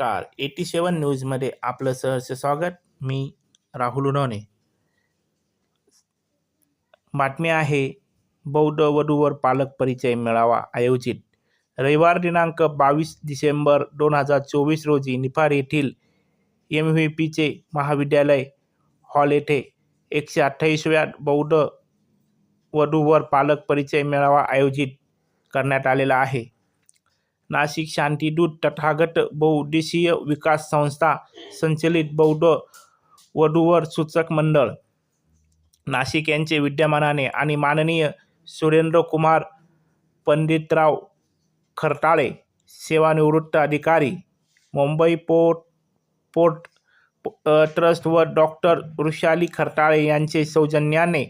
नमस्कार. एटी सेवन न्यूजमध्ये आपलं सहर्ष स्वागत. मी राहुल उनवणे. बातमी आहे बौद्ध वधूवर पालक परिचय मेळावा आयोजित. रविवार दिनांक बावीस डिसेंबर दोन हजार चोवीस रोजी निफाड येथील एम व्ही पीचे महाविद्यालय हॉल येथे एकशे अठ्ठावीसव्या बौद्ध वधूवर पालक परिचय मेळावा आयोजित करण्यात आलेला आहे. नाशिक शांतीदूत तथागत बहुउद्देशीय विकास संस्था संचलित बौद्ध वधूवर सूचक मंडळ. नाशिक यांचे विद्यमानाने आणि माननीय सुरेंद्रकुमार पंडितराव खरताळे सेवानिवृत्त अधिकारी मुंबई पोर्ट पोर्ट ट्रस्ट व डॉक्टर वृषाली खरताळे यांचे सौजन्याने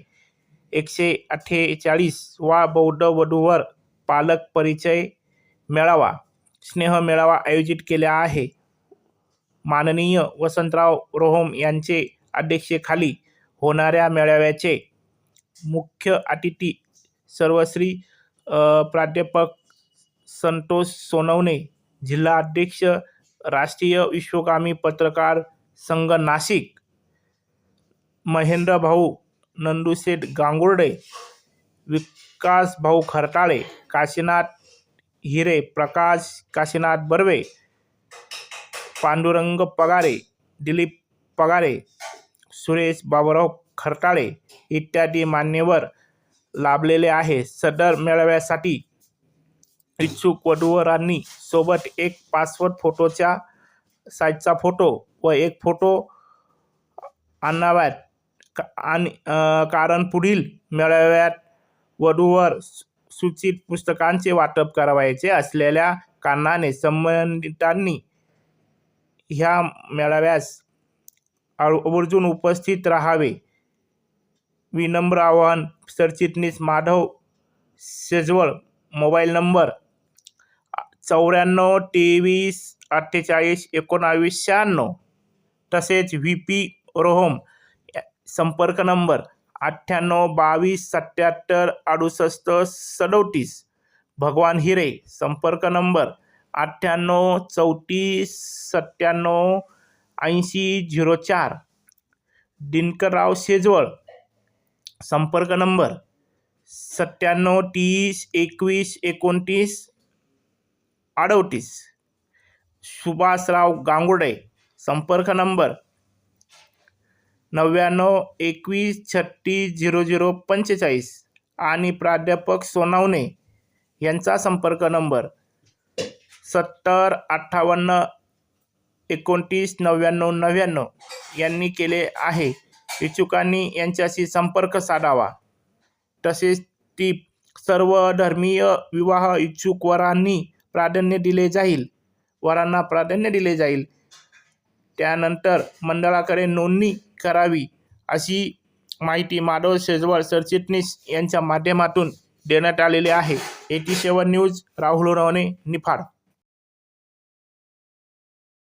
एकशे अठ्ठेचाळीस वा बौद्ध वधूवर पालक परिचय मेळावा स्नेह मेळावा आयोजित केला आहे. माननीय वसंतराव रोहम यांचे अध्यक्षेखाली होणाऱ्या मेळाव्याचे मुख्य अतिथी सर्वश्री प्राध्यापक संतोष सोनवणे जिल्हा अध्यक्ष राष्ट्रीय विश्वकामी पत्रकार संघ नाशिक महेंद्र भाऊ नंदुशेठ गांगुर्डे विकास भाऊ खरताळे काशीनाथ हिरे प्रकाश काशीनाथ बर्वे पांडुरंग पगारे दिलीप पगारे सुरेश बाबुराव खरताळे इत्यादी मान्यवर लाभलेले आहे. सदर मेळाव्यासाठी इच्छुक वधूवरांनी सोबत एक पासवर्ड फोटोच्या साईजचा फोटो व एक फोटो आणाव्यात का- आणि कारण पुढील मेळाव्यात वधूवर सूचित पुस्तकांचे वाटप करावयाचे असलेल्या कारणाने संबंधितांनी ह्या मेळाव्यास आवर्जून उपस्थित राहावे. विनम्र आवाहन सरचिटणीस माधव सेजवळ मोबाईल नंबर चौऱ्याण्णव तेवीस अठ्ठेचाळीस एकोणावीस शहाण्णव. तसेच व्ही पी रोहम संपर्क नंबर अठ्ठ्याण्णव बावीस सत्याहत्तर अडुसष्ट सदोतीस. भगवान हिरे संपर्क नंबर अठ्ठ्याण्णव चौतीस सत्त्याण्णव ऐंशी झिरो चार. दिनकरराव शेजवळ संपर्क नंबर सत्त्याण्णव तीस एकवीस एकोणतीस अडतीस. सुभाषराव गांगुडे संपर्क नंबर नव्याण्णव एकवीस छत्तीस झिरो झिरो पंचेचाळीस. आणि प्राध्यापक सोनावणे यांचा संपर्क नंबर सत्तर अठ्ठावन्न एकोणतीस नव्याण्णव नव्याण्णव यांनी केले आहे. इच्छुकांनी यांच्याशी संपर्क साधावा. तसेच ती सर्व धर्मीय विवाह इच्छुक वरांनी प्राधान्य दिले जाईल. वरांना प्राधान्य दिले जाईल. त्यानंतर मंडळाकडे नोंदणी करावी अशी माहिती माधव शेजवळ सरचिटणीस यांच्या माध्यमातून देण्यात आलेली आहे. Eighty seven news Rahul Ravane Niphad.